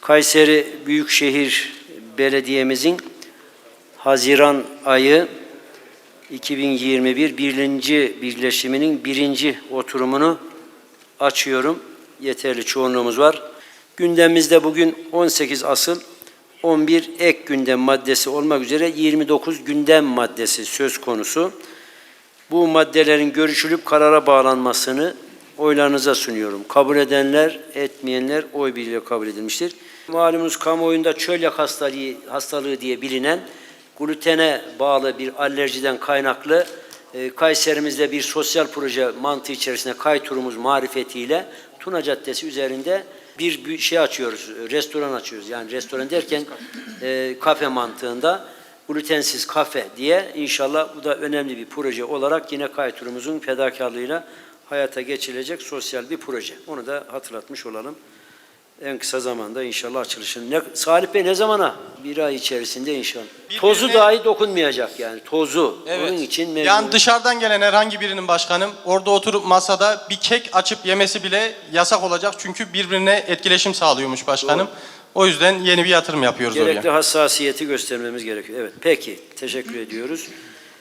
Kayseri Büyükşehir Belediye'mizin Haziran ayı 2021 birinci birleşiminin birinci oturumunu açıyorum. Yeterli çoğunluğumuz var. Gündemimizde bugün 18 asıl 11 ek gündem maddesi olmak üzere 29 gündem maddesi söz konusu. Bu maddelerin görüşülüp karara bağlanmasını oylarınıza sunuyorum. Kabul edenler, etmeyenler oy birliğiyle kabul edilmiştir. Malumunuz kamuoyunda çölyak hastalığı, hastalığı diye bilinen glutene bağlı bir alerjiden kaynaklı e, Kayserimizde bir sosyal proje mantığı içerisinde kay turumuz marifetiyle Tuna Caddesi üzerinde bir, şey açıyoruz, restoran açıyoruz. Yani restoran derken e, kafe mantığında glutensiz kafe diye inşallah bu da önemli bir proje olarak yine kay turumuzun fedakarlığıyla hayata geçilecek sosyal bir proje. Onu da hatırlatmış olalım. En kısa zamanda inşallah açılışını. Ne, Salih Bey ne zamana? Bir ay içerisinde inşallah. Tozu Birbirine- dahi dokunmayacak yani tozu. Onun için mecbur. Yani dışarıdan gelen herhangi birinin başkanım orada oturup masada bir kek açıp yemesi bile yasak olacak. Çünkü birbirine etkileşim sağlıyormuş başkanım. O yüzden yeni bir yatırım yapıyoruz Gerekli oraya. hassasiyeti göstermemiz gerekiyor. Evet, peki. Teşekkür ediyoruz.